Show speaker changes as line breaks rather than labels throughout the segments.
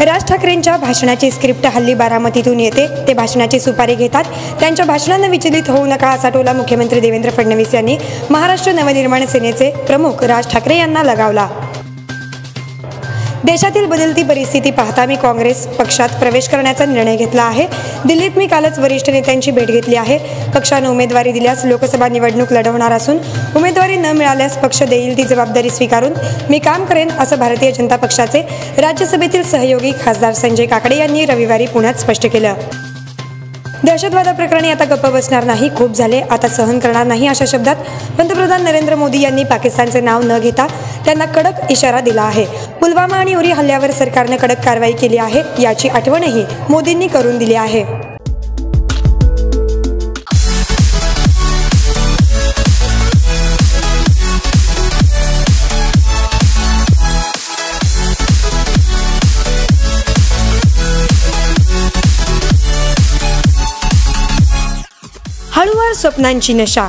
राज ठाकरेंच्या भाषणाची स्क्रिप्ट हल्ली बारामतीतून येते. ते भाषणाची सुपारी घेतात. त्यांच्या भाषणांना विचलित होऊ नका असा टोला मुख्यमंत्री देवेंद्र फडणवीस यांनी महाराष्ट्र नवनिर्माण सेनेचे प्रमुख राज ठाकरे यांना लगावला. देशातील बदलती परिस्थिती पाहता मी काँग्रेस पक्षात प्रवेश करण्याचा निर्णय घेतला आहे. दिल्लीत मी कालच वरिष्ठ नेत्यांची भेट घेतली आहे. पक्षानं उमेदवारी दिल्यास लोकसभा निवडणूक लढवणार असून उमेदवारी न मिळाल्यास पक्ष देईल ती जबाबदारी स्वीकारून मी काम करेन असं भारतीय जनता पक्षाचे राज्यसभेतील सहयोगी खासदार संजय काकडे यांनी रविवारी पुण्यात स्पष्ट केलं. दहशतवादाप्रकरणी आता गप्प बसणार नाही खूप झाले. आता सहन करणार नाही अशा शब्दात पंतप्रधान नरेंद्र मोदी यांनी पाकिस्तानचे नाव न घेता त्यांना कडक इशारा दिला आहे. पुलवामा आणि उरी हल्ल्यावर सरकारने कडक कारवाई केली आहे याची आठवणही मोदींनी करून दिली आहे. हळूवार स्वप्नांची नशा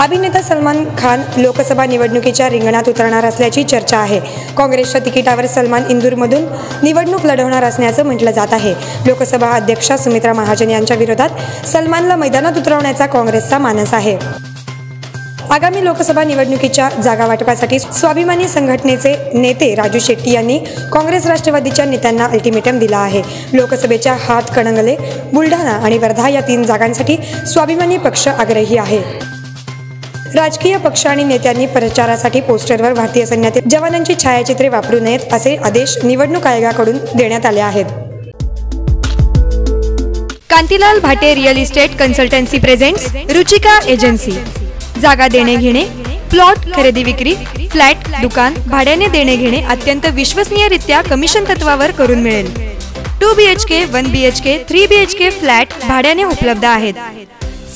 अभिनेता सलमान खान लोकसभा निवडणुकीच्या रिंगणात उतरणार असल्याची चर्चा आहे. काँग्रेसच्या तिकिटावर सलमान इंदूरमधून निवडणूक लढवणार असल्याचं म्हटलं जात आहे. लोकसभा अध्यक्षा सुमित्रा महाजन यांच्या विरोधात सलमानला मैदानात उतरवण्याचा काँग्रेसचा मानस आहे. आगामी लोकसभा निवडणुकीच्या जागा वाटपासाठी स्वाभिमानी संघटनेचे नेते राजू शेट्टी यांनी काँग्रेस राष्ट्रवादीच्या नेत्यांना अल्टिमेटम दिला आहे. लोकसभेच्या हातकणंगले बुलढाणा आणि वर्धा या तीन जागांसाठी स्वाभिमानी पक्ष आग्रही आहे. राजकीय पक्ष आणि नेत्यांनी प्रचारासाठी पोस्टरवर भारतीय सैन्यातील जवानांची छायाचित्रे वापरू नयेत असे आदेश निवडणूक आयोगाकडून देण्यात आले आहेत.
Kantilal Bhate real estate consultancy presents Ruchika agency. जागा देणे घेणे प्लॉट खरेदी विक्री फ्लॅट दुकान भाड्याने देणे घेणे अत्यंत विश्वसनीयरित्या कमिशन तत्वावर करून मिळेल. Two B H K one B H K three B H K flat भाड्याने उपलब्ध आहेत.